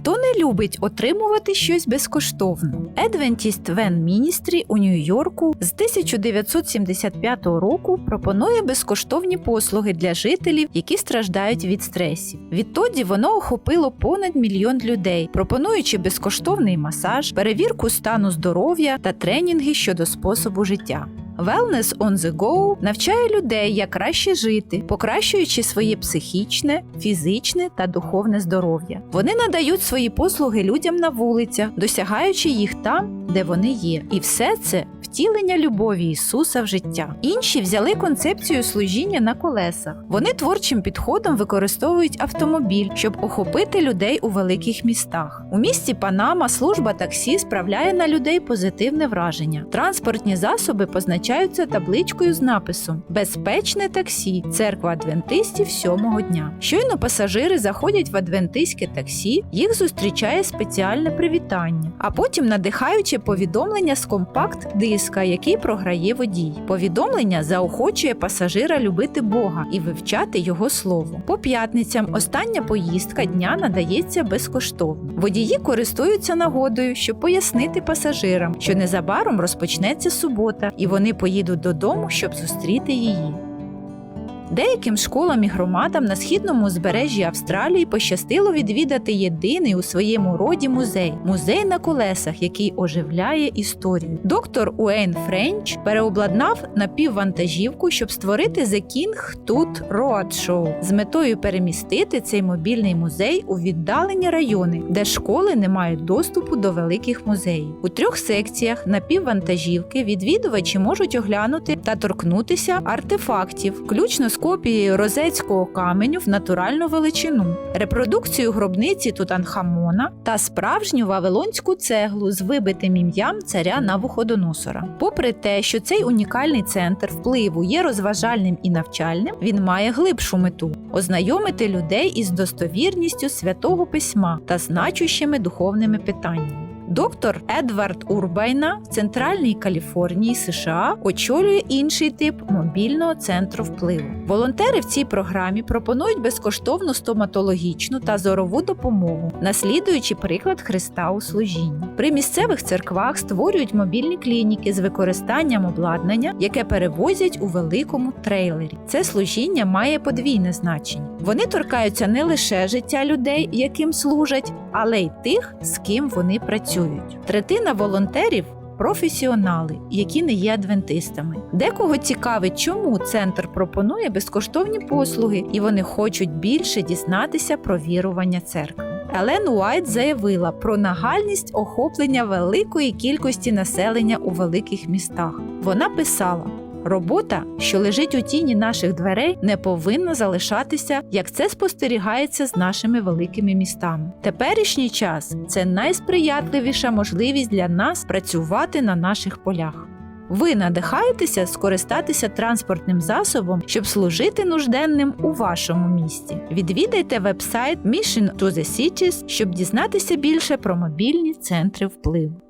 Хто не любить отримувати щось безкоштовно? Adventist Van Ministry у Нью-Йорку з 1975 року пропонує безкоштовні послуги для жителів, які страждають від стресів. Відтоді воно охопило понад мільйон людей, пропонуючи безкоштовний масаж, перевірку стану здоров'я та тренінги щодо способу життя. Wellness on the Go навчає людей, як краще жити, покращуючи своє психічне, фізичне та духовне здоров'я. Вони надають свої послуги людям на вулицях, досягаючи їх там, де вони є. І все це втілення любові Ісуса в життя. Інші взяли концепцію служіння на колесах. Вони творчим підходом використовують автомобіль, щоб охопити людей у великих містах. У місті Панама служба таксі справляє на людей позитивне враження. Транспортні засоби позначаються табличкою з написом Безпечне таксі, церква адвентистів сьомого дня. Щойно пасажири заходять в адвентистське таксі, їх зустрічає спеціальне привітання, а потім надихаюче повідомлення з компакт-диска, який програє водій. Повідомлення заохочує пасажира любити Бога і вивчати його слово. По п'ятницям остання поїздка дня надається безкоштовно. Водії користуються нагодою, щоб пояснити пасажирам, що незабаром розпочнеться субота, і вони поїдуть додому, щоб зустріти її. Деяким школам і громадам на східному узбережжі Австралії пощастило відвідати єдиний у своєму роді музей музей на колесах, який оживляє історію. Доктор Уейн Френч переобладнав напіввантажівку, щоб створити The King Tut Road Show з метою перемістити цей мобільний музей у віддалені райони, де школи не мають доступу до великих музеїв. У трьох секціях напіввантажівки відвідувачі можуть оглянути та торкнутися артефактів, включно з копією розецького каменю в натуральну величину, репродукцію гробниці Тутанхамона та справжню вавилонську цеглу з вибитим ім'ям царя Навуходоносора. Попри те, що цей унікальний центр впливу є розважальним і навчальним, він має глибшу мету ознайомити людей із достовірністю святого письма та значущими духовними питаннями. Доктор Едвард Урбайна в Центральній Каліфорнії, США, очолює інший тип мобільного центру впливу. Волонтери в цій програмі пропонують безкоштовну стоматологічну та зорову допомогу, наслідуючи приклад Христа у служінні. При місцевих церквах створюють мобільні клініки з використанням обладнання, яке перевозять у великому трейлері. Це служіння має подвійне значення. Вони торкаються не лише життя людей, яким служать, але й тих, з ким вони працюють. Третина волонтерів. Професіонали, які не є адвентистами. Декого цікавить, чому центр пропонує безкоштовні послуги, і вони хочуть більше дізнатися про вірування церкви. Елен Уайт заявила про нагальність охоплення великої кількості населення у великих містах. Вона писала. Робота, що лежить у тіні наших дверей, не повинна залишатися, як це спостерігається з нашими великими містами. Теперішній час це найсприятливіша можливість для нас працювати на наших полях. Ви надихаєтеся скористатися транспортним засобом, щоб служити нужденним у вашому місті. Відвідайте вебсайт Mission to the Cities, щоб дізнатися більше про мобільні центри впливу.